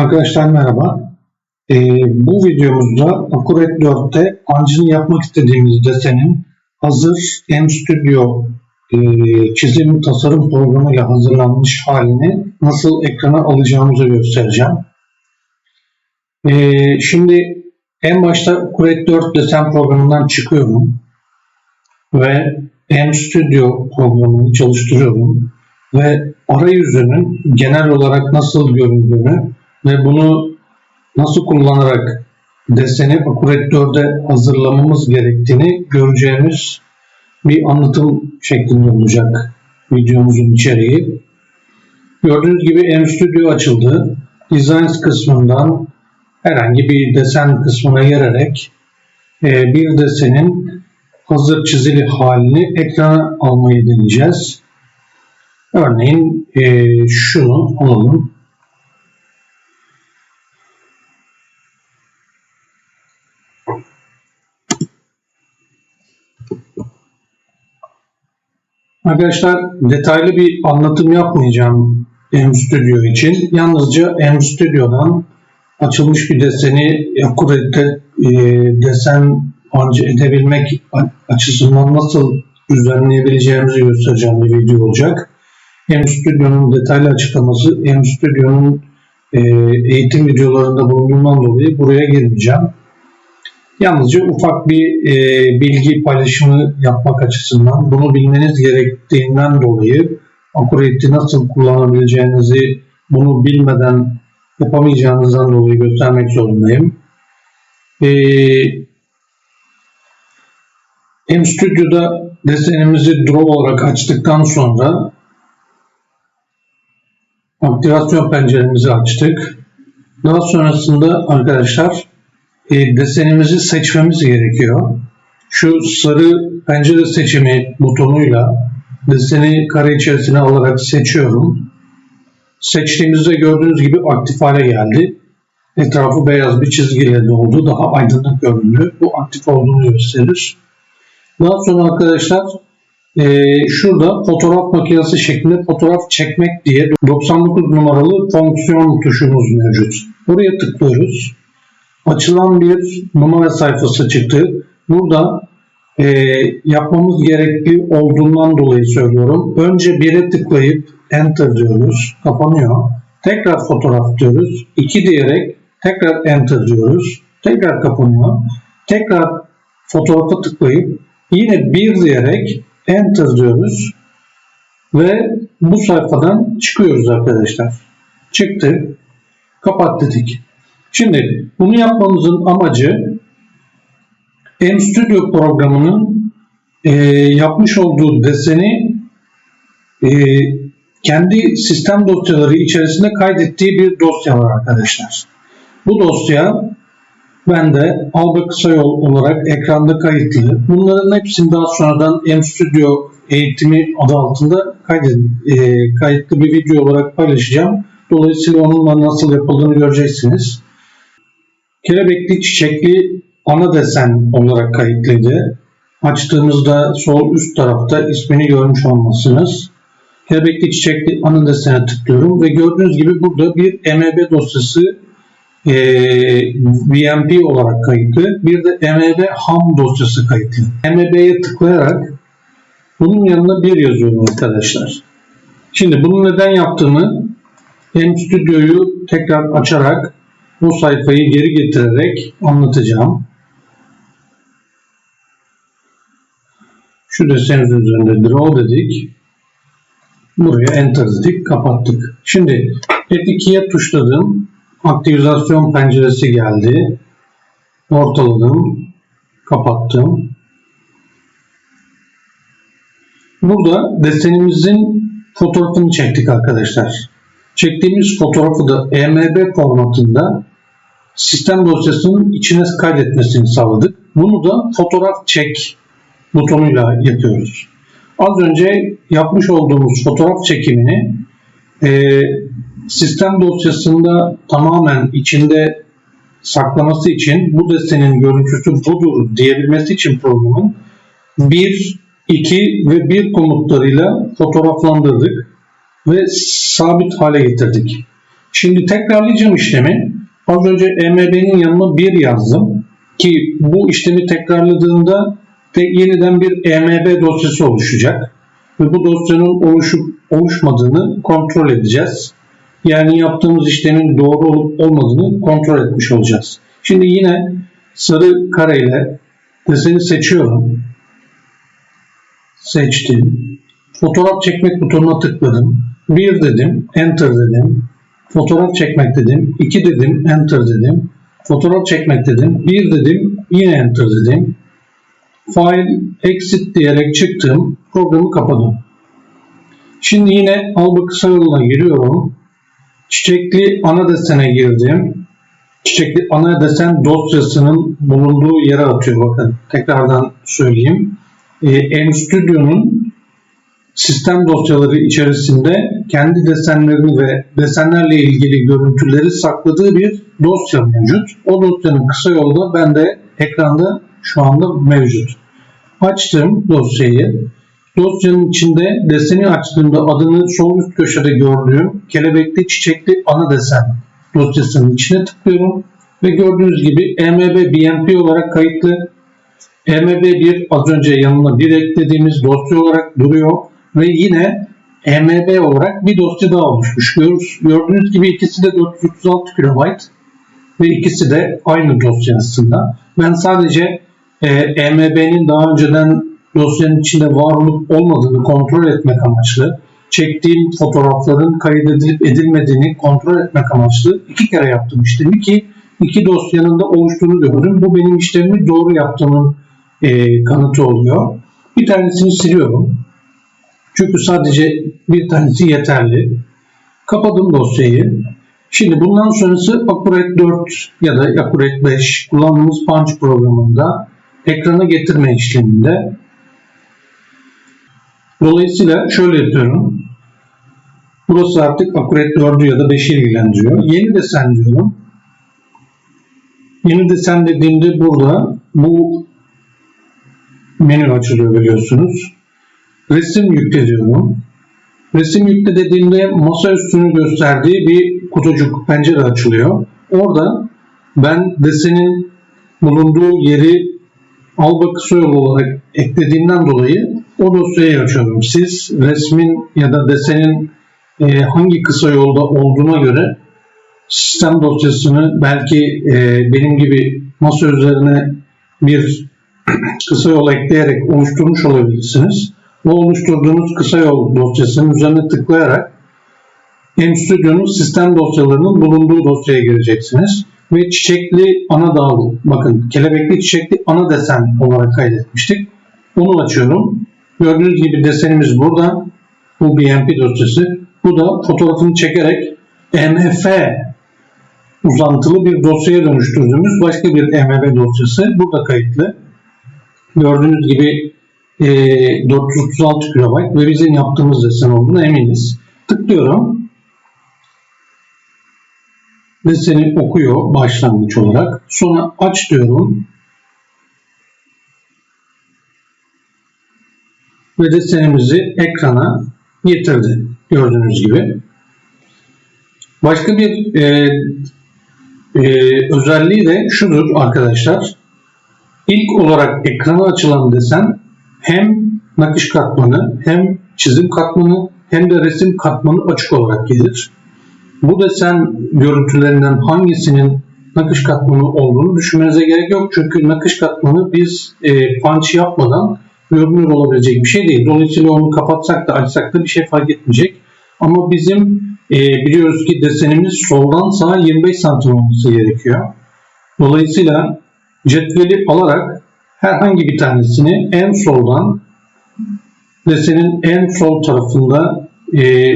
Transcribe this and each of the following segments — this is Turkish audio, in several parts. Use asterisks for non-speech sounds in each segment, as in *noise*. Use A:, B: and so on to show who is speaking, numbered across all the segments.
A: Arkadaşlar merhaba. Ee, bu videomuzda Acrobat 4'te ancını yapmak istediğimiz desenin hazır M-Studio e, çizim tasarım programıyla hazırlanmış halini nasıl ekrana alacağımızı göstereceğim. Ee, şimdi en başta Acrobat 4 desen programından çıkıyorum ve M-Studio programını çalıştırıyorum ve arayüzünün genel olarak nasıl göründüğünü ve bunu nasıl kullanarak deseni 4'e hazırlamamız gerektiğini göreceğimiz bir anlatım şeklinde olacak videomuzun içeriği. Gördüğünüz gibi MStudio açıldı. Designs kısmından herhangi bir desen kısmına girerek e, bir desenin hazır çizili halini ekrana almayı deneyeceğiz. Örneğin e, şunu alalım. Arkadaşlar detaylı bir anlatım yapmayacağım MStudio için. Yalnızca MStudio'dan açılmış bir deseni Acrobat'te e, desen anca edebilmek açısından nasıl düzenleyebileceğimizi göstereceğim bir video olacak. MStudio'nun detaylı açıklaması MStudio'nun e, eğitim videolarında bulunduğundan dolayı buraya girmeyeceğim. Yalnızca ufak bir e, bilgi paylaşımı yapmak açısından bunu bilmeniz gerektiğinden dolayı Acrobat'i nasıl kullanabileceğinizi bunu bilmeden yapamayacağınızdan dolayı göstermek zorundayım. E, MStudio'da desenimizi draw olarak açtıktan sonra aktivasyon penceremizi açtık. Daha sonrasında arkadaşlar e, desenimizi seçmemiz gerekiyor. Şu sarı pencere seçimi butonuyla deseni kare içerisine alarak seçiyorum. Seçtiğimizde gördüğünüz gibi aktif hale geldi. Etrafı beyaz bir çizgiyle doldu. Daha aydınlık göründü. Bu aktif olduğunu gösterir. Daha sonra arkadaşlar e, şurada fotoğraf makinesi şeklinde fotoğraf çekmek diye 99 numaralı fonksiyon tuşumuz mevcut. Buraya tıklıyoruz açılan bir numara sayfası çıktı. Burada e, yapmamız gerektiği olduğundan dolayı söylüyorum. Önce 1'e tıklayıp Enter diyoruz. Kapanıyor. Tekrar fotoğraf diyoruz. 2 diyerek tekrar Enter diyoruz. Tekrar kapanıyor. Tekrar fotoğrafa tıklayıp yine 1 diyerek Enter diyoruz. Ve bu sayfadan çıkıyoruz arkadaşlar. Çıktık. Kapat dedik. Şimdi bunu yapmamızın amacı MStudio programının e, yapmış olduğu deseni e, kendi sistem dosyaları içerisinde kaydettiği bir dosya var arkadaşlar. Bu dosya bende Alba kısa yol olarak ekranda kayıtlı. Bunların hepsini daha sonradan MStudio eğitimi adı altında kaydet, e, kayıtlı bir video olarak paylaşacağım. Dolayısıyla onunla nasıl yapıldığını göreceksiniz. Kelebekli çiçekli ana desen olarak kayıtlıydı. Açtığımızda sol üst tarafta ismini görmüş olmalısınız. Kelebekli çiçekli ana desene tıklıyorum ve gördüğünüz gibi burada bir MEB dosyası e, VMP olarak kayıtlı. Bir de MEB ham dosyası kayıtlı. MEB'ye tıklayarak bunun yanına bir yazıyorum arkadaşlar. Şimdi bunu neden yaptığımı hem stüdyoyu tekrar açarak bu sayfayı geri getirerek anlatacağım. Şu desenimiz üzerinde draw dedik. Buraya enter dedik. Kapattık. Şimdi F2'ye tuşladım. Aktivizasyon penceresi geldi. Ortaladım. Kapattım. Burada desenimizin fotoğrafını çektik arkadaşlar. Çektiğimiz fotoğrafı da EMB formatında sistem dosyasının içine kaydetmesini sağladık. Bunu da fotoğraf çek butonuyla yapıyoruz. Az önce yapmış olduğumuz fotoğraf çekimini e, sistem dosyasında tamamen içinde saklaması için bu desenin görüntüsü budur diyebilmesi için programın 1, 2 ve 1 komutlarıyla fotoğraflandırdık ve sabit hale getirdik. Şimdi tekrarlayacağım işlemi. Az önce EMB'nin yanına 1 yazdım ki bu işlemi tekrarladığında de yeniden bir EMB dosyası oluşacak ve bu dosyanın oluşup oluşmadığını kontrol edeceğiz. Yani yaptığımız işlemin doğru olup olmadığını kontrol etmiş olacağız. Şimdi yine sarı kareyle deseni seçiyorum. Seçtim. Fotoğraf çekmek butonuna tıkladım. 1 dedim, enter dedim. Fotoğraf çekmek dedim, 2 dedim, enter dedim. Fotoğraf çekmek dedim, 1 dedim, yine enter dedim. File exit diyerek çıktım, programı kapadım. Şimdi yine alba kısa yoluna giriyorum. Çiçekli ana desene girdim. Çiçekli ana desen dosyasının bulunduğu yere atıyor. Bakın tekrardan söyleyeyim. E, MStudio'nun sistem dosyaları içerisinde kendi desenlerini ve desenlerle ilgili görüntüleri sakladığı bir dosya mevcut. O dosyanın kısa yolu da bende ekranda şu anda mevcut. Açtım dosyayı. Dosyanın içinde deseni açtığımda adını sol üst köşede gördüğüm kelebekli çiçekli ana desen dosyasının içine tıklıyorum ve gördüğünüz gibi EMB BMP olarak kayıtlı. EMB1 az önce yanına bir eklediğimiz dosya olarak duruyor ve yine EMB olarak bir dosya daha oluşmuş. Gördüğünüz gibi ikisi de 436 KB ve ikisi de aynı dosya aslında. Ben sadece e, EMB'nin daha önceden dosyanın içinde var olup olmadığını kontrol etmek amaçlı, çektiğim fotoğrafların kaydedilip edilmediğini kontrol etmek amaçlı iki kere yaptım işlemi ki iki dosyanın da oluştuğunu gördüm. Bu benim işlemimi doğru yaptığımın e, kanıtı oluyor. Bir tanesini siliyorum. Çünkü sadece bir tanesi yeterli. Kapadım dosyayı. Şimdi bundan sonrası Accurate 4 ya da Accurate 5 kullandığımız Punch programında ekrana getirme işleminde. Dolayısıyla şöyle yapıyorum. Burası artık Accurate 4'ü ya da 5'i ilgilendiriyor. Yeni desen diyorum. Yeni desen dediğimde burada bu menü açılıyor biliyorsunuz. Resim yükle diyorum. Resim yükle dediğimde masa üstünü gösterdiği bir kutucuk pencere açılıyor. Orada ben desenin bulunduğu yeri alba kısa yol olarak eklediğimden dolayı o dosyayı açıyorum. Siz resmin ya da desenin e, hangi kısa yolda olduğuna göre sistem dosyasını belki e, benim gibi masa üzerine bir *clears throat* kısa yol ekleyerek oluşturmuş olabilirsiniz. Bu oluşturduğunuz kısa yol dosyasının üzerine tıklayarak MStudio'nun sistem dosyalarının bulunduğu dosyaya gireceksiniz. Ve çiçekli ana dağıl, bakın kelebekli çiçekli ana desen olarak kaydetmiştik. Onu açıyorum. Gördüğünüz gibi desenimiz burada. Bu BMP dosyası. Bu da fotoğrafını çekerek MF uzantılı bir dosyaya dönüştürdüğümüz başka bir MF dosyası. Burada kayıtlı. Gördüğünüz gibi e, 436 KB ve bizim yaptığımız desen olduğunu eminiz. Tıklıyorum. Deseni okuyor başlangıç olarak. Sonra aç diyorum. Ve desenimizi ekrana getirdi. Gördüğünüz gibi. Başka bir e, e, özelliği de şudur arkadaşlar. İlk olarak ekrana açılan desen hem nakış katmanı hem çizim katmanı hem de resim katmanı açık olarak gelir. Bu desen görüntülerinden hangisinin nakış katmanı olduğunu düşünmenize gerek yok. Çünkü nakış katmanı biz e, punch yapmadan görünür olabilecek bir şey değil. Dolayısıyla onu kapatsak da açsak da bir şey fark etmeyecek. Ama bizim e, biliyoruz ki desenimiz soldan sağa 25 santim olması gerekiyor. Dolayısıyla cetveli alarak herhangi bir tanesini en soldan desenin en sol tarafında e,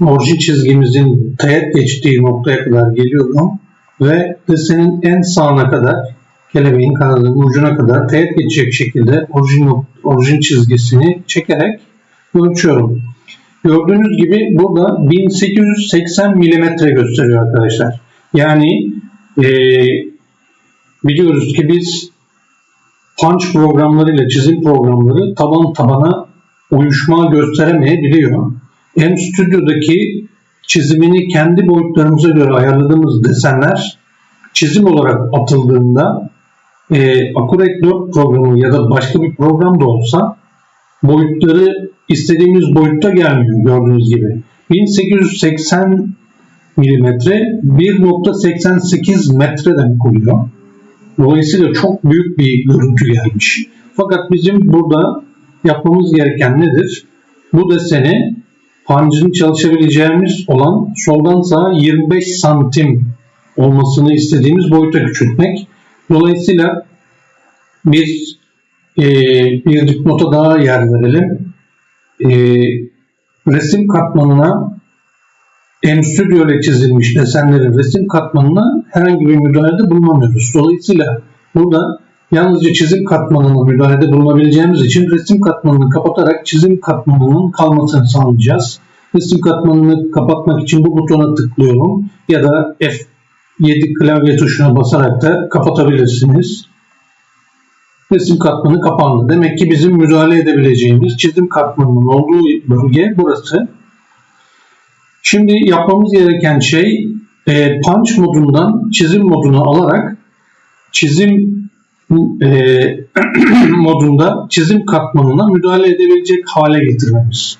A: orijin çizgimizin teğet geçtiği noktaya kadar geliyorum ve desenin en sağına kadar kelebeğin kanadının ucuna kadar teğet geçecek şekilde orijin, orijin çizgisini çekerek ölçüyorum. Gördüğünüz gibi burada 1880 milimetre gösteriyor arkadaşlar. Yani e, biliyoruz ki biz punch programlarıyla çizim programları taban tabana uyuşma gösteremeyebiliyor. M Studio'daki çizimini kendi boyutlarımıza göre ayarladığımız desenler çizim olarak atıldığında e, Acrobat 4 programı ya da başka bir program da olsa boyutları istediğimiz boyutta gelmiyor gördüğünüz gibi. 1880 milimetre 1.88 metre demek oluyor. Dolayısıyla çok büyük bir görüntü gelmiş. Fakat bizim burada yapmamız gereken nedir? Bu deseni pancını çalışabileceğimiz olan soldan sağa 25 santim olmasını istediğimiz boyuta küçültmek. Dolayısıyla biz e, bir dipnota daha yer verelim. E, resim katmanına M-Studio ile çizilmiş desenlerin resim katmanına herhangi bir müdahalede bulunamıyoruz. Dolayısıyla burada yalnızca çizim katmanına müdahalede bulunabileceğimiz için resim katmanını kapatarak çizim katmanının kalmasını sağlayacağız. Resim katmanını kapatmak için bu butona tıklıyorum ya da F7 klavye tuşuna basarak da kapatabilirsiniz. Resim katmanı kapandı. Demek ki bizim müdahale edebileceğimiz çizim katmanının olduğu bölge burası. Şimdi yapmamız gereken şey e, punch modundan çizim moduna alarak çizim e, *clears throat* modunda çizim katmanına müdahale edebilecek hale getirmemiz.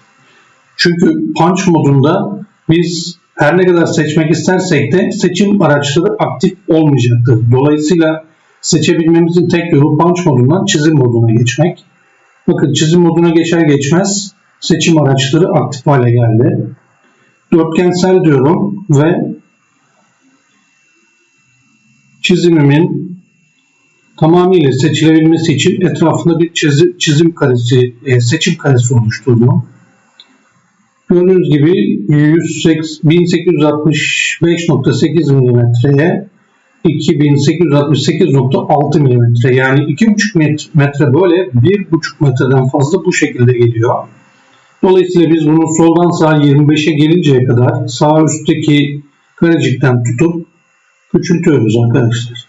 A: Çünkü punch modunda biz her ne kadar seçmek istersek de seçim araçları aktif olmayacaktır. Dolayısıyla seçebilmemizin tek yolu punch modundan çizim moduna geçmek. Bakın çizim moduna geçer geçmez seçim araçları aktif hale geldi dörtgensel diyorum ve çizimimin tamamıyla seçilebilmesi için etrafında bir çizim, çizim karesi, e, seçim karesi oluşturdum. Gördüğünüz gibi 1865.8 mm'ye 2868.6 mm yani 2,5 metre böyle 1,5 metreden fazla bu şekilde geliyor. Dolayısıyla biz bunu soldan sağa 25'e gelinceye kadar sağ üstteki karecikten tutup küçültüyoruz arkadaşlar.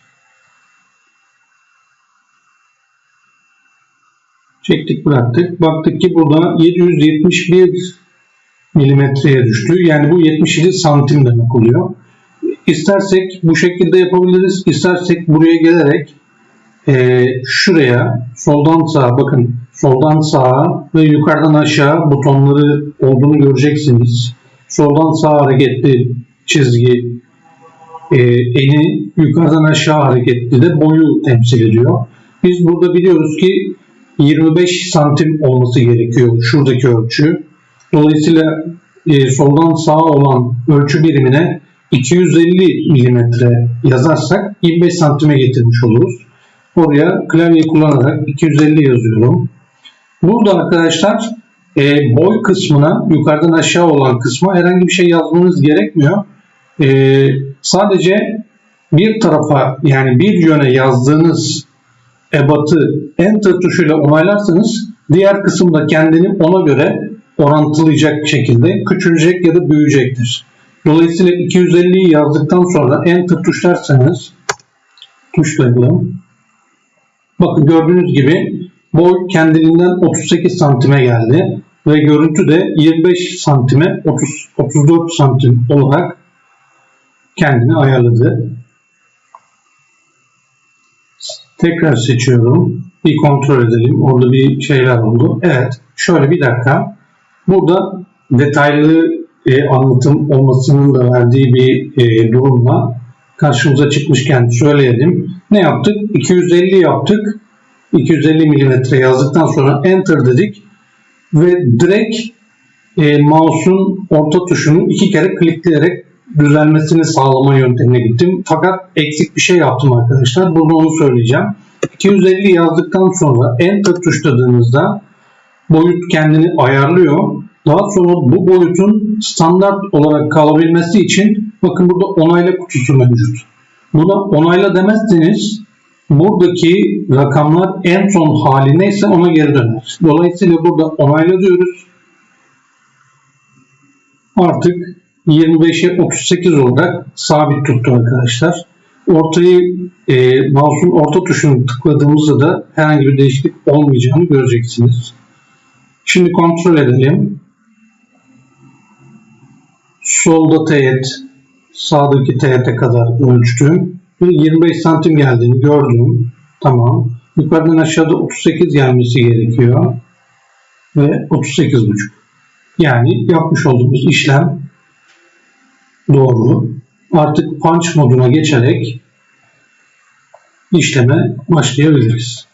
A: Çektik bıraktık. Baktık ki burada 771 milimetreye düştü. Yani bu 77 santim demek oluyor. İstersek bu şekilde yapabiliriz. İstersek buraya gelerek e, şuraya soldan sağa bakın soldan sağa ve yukarıdan aşağı butonları olduğunu göreceksiniz. Soldan sağa hareketli çizgi e, eni yukarıdan aşağı hareketli de boyu temsil ediyor. Biz burada biliyoruz ki 25 santim olması gerekiyor şuradaki ölçü. Dolayısıyla e, soldan sağa olan ölçü birimine 250 milimetre yazarsak 25 santime getirmiş oluruz. Oraya klavye kullanarak 250 yazıyorum. Burada arkadaşlar e, boy kısmına yukarıdan aşağı olan kısma herhangi bir şey yazmanız gerekmiyor. E, sadece bir tarafa yani bir yöne yazdığınız ebatı enter tuşuyla onaylarsanız diğer kısımda kendini ona göre orantılayacak şekilde küçülecek ya da büyüyecektir. Dolayısıyla 250'yi yazdıktan sonra enter tuşlarsanız tuşlayalım. Bakın gördüğünüz gibi boy kendiliğinden 38 santime geldi ve görüntü de 25 santime 30, 34 santim olarak kendini ayarladı. Tekrar seçiyorum. Bir kontrol edelim. Orada bir şeyler oldu. Evet. Şöyle bir dakika. Burada detaylı e, anlatım olmasının da verdiği bir e, durumla karşımıza çıkmışken söyleyelim. Ne yaptık? 250 yaptık. 250 mm yazdıktan sonra enter dedik ve direkt e, mouse'un orta tuşunu iki kere klikleyerek düzelmesini sağlama yöntemine gittim. Fakat eksik bir şey yaptım arkadaşlar. Burada onu söyleyeceğim. 250 yazdıktan sonra enter tuşladığınızda boyut kendini ayarlıyor. Daha sonra bu boyutun standart olarak kalabilmesi için bakın burada onayla kutusu mevcut. Buna onayla demezseniz buradaki rakamlar en son hali neyse ona geri döner. Dolayısıyla burada onayla diyoruz. Artık 25'e 38 olarak sabit tuttu arkadaşlar. Ortayı e, mouse'un orta tuşunu tıkladığımızda da herhangi bir değişiklik olmayacağını göreceksiniz. Şimdi kontrol edelim. Solda teğet, sağdaki teğete kadar ölçtüm. Ve 25 santim geldiğini gördüm. Tamam. Yukarıdan aşağıda 38 gelmesi gerekiyor. Ve 38,5. Yani yapmış olduğumuz işlem doğru. Artık punch moduna geçerek işleme başlayabiliriz.